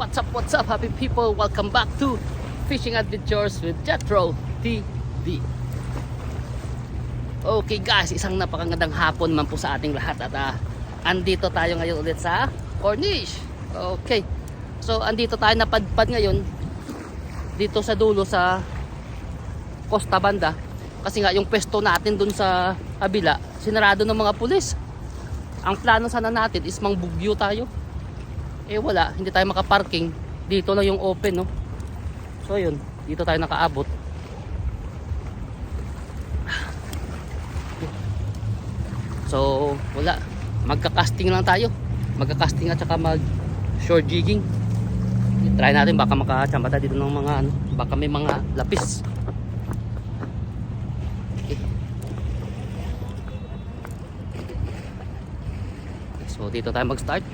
what's up, what's up, happy people? Welcome back to Fishing Adventures with Jetro TV. Okay guys, isang napakagandang hapon man po sa ating lahat at ah, andito tayo ngayon ulit sa Cornish. Okay. So andito tayo napadpad ngayon dito sa dulo sa Costa Banda kasi nga yung pwesto natin dun sa kabila sinarado ng mga pulis. Ang plano sana natin is mangbugyo tayo. Eh wala, hindi tayo makaparking. Dito lang yung open, no. So yun, dito tayo nakaabot. So wala, magka-casting lang tayo. Magka-casting at saka mag shore jigging. Try natin baka makachamba tayo dito ng mga ano, baka may mga lapis. Okay. So dito tayo mag-start.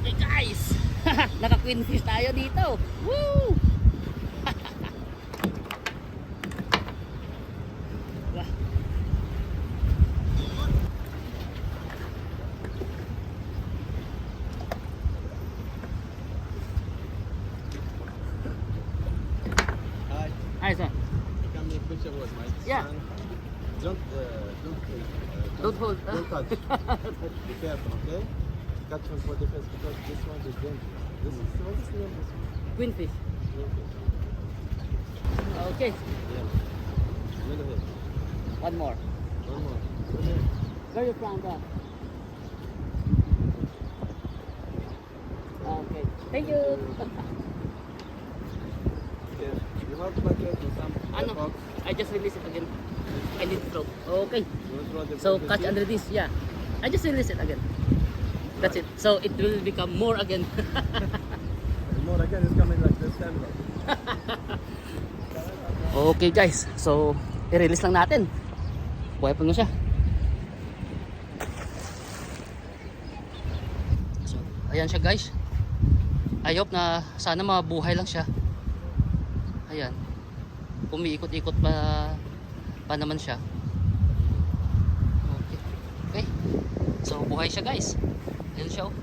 Okay guys, naka queen fish tayo dito. Woo! Hi, sir. can you picture with my Yeah. son? Don't, uh, don't, uh, Don't hold. Don't touch. Be careful, okay? Catch him for face because this one is dangerous. This is what is the name of this one? Queen fish. Greenfish. Okay, Yeah. Little hit. one more. One more. One more. Where you from, da? Okay, thank you. Okay. You have to bucket with some Ano? box. I just release it again. I need to throw. Okay. Want So catch under this, yeah. I just release it again. That's it. So it will become more again. More again is coming like this camera. okay guys, so i-release lang natin. Buhay pa mo siya. So, ayan siya guys. I hope na sana mabuhay lang siya. Ayan. Umiikot-ikot pa pa naman siya. Okay. Okay. So buhay siya guys. Ayan siya oh.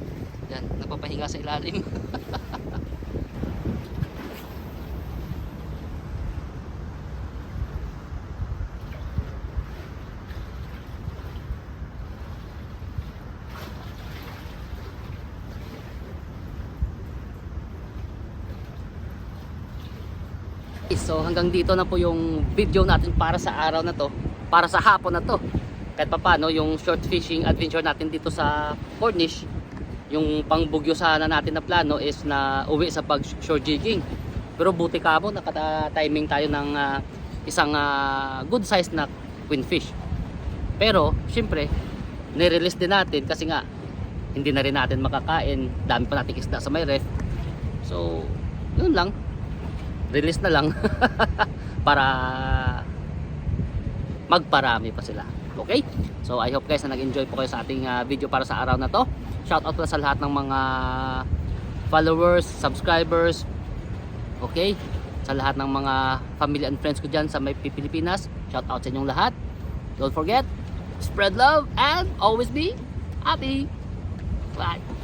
Yan, nagpapahinga sa ilalim. So hanggang dito na po yung video natin para sa araw na to, para sa hapon na to. Kahit pa paano yung short fishing adventure natin dito sa Cornish, yung pangbugyo sana natin na plano is na uwi sa pag shore jigging. Pero buti ka mo, nakata-timing tayo ng ah, isang ah, good size na queenfish. Pero, syempre, nirelease din natin kasi nga, hindi na rin natin makakain. Dami pa natin isda sa may ref. So, yun lang release na lang para magparami pa sila. Okay? So I hope guys na nag-enjoy po kayo sa ating ah, video para sa araw na to. Shout out pala sa lahat ng mga followers, subscribers. Okay? Sa lahat ng mga family and friends ko dyan sa may Pilipinas. Shout out sa inyong lahat. Don't forget, spread love and always be happy. Bye.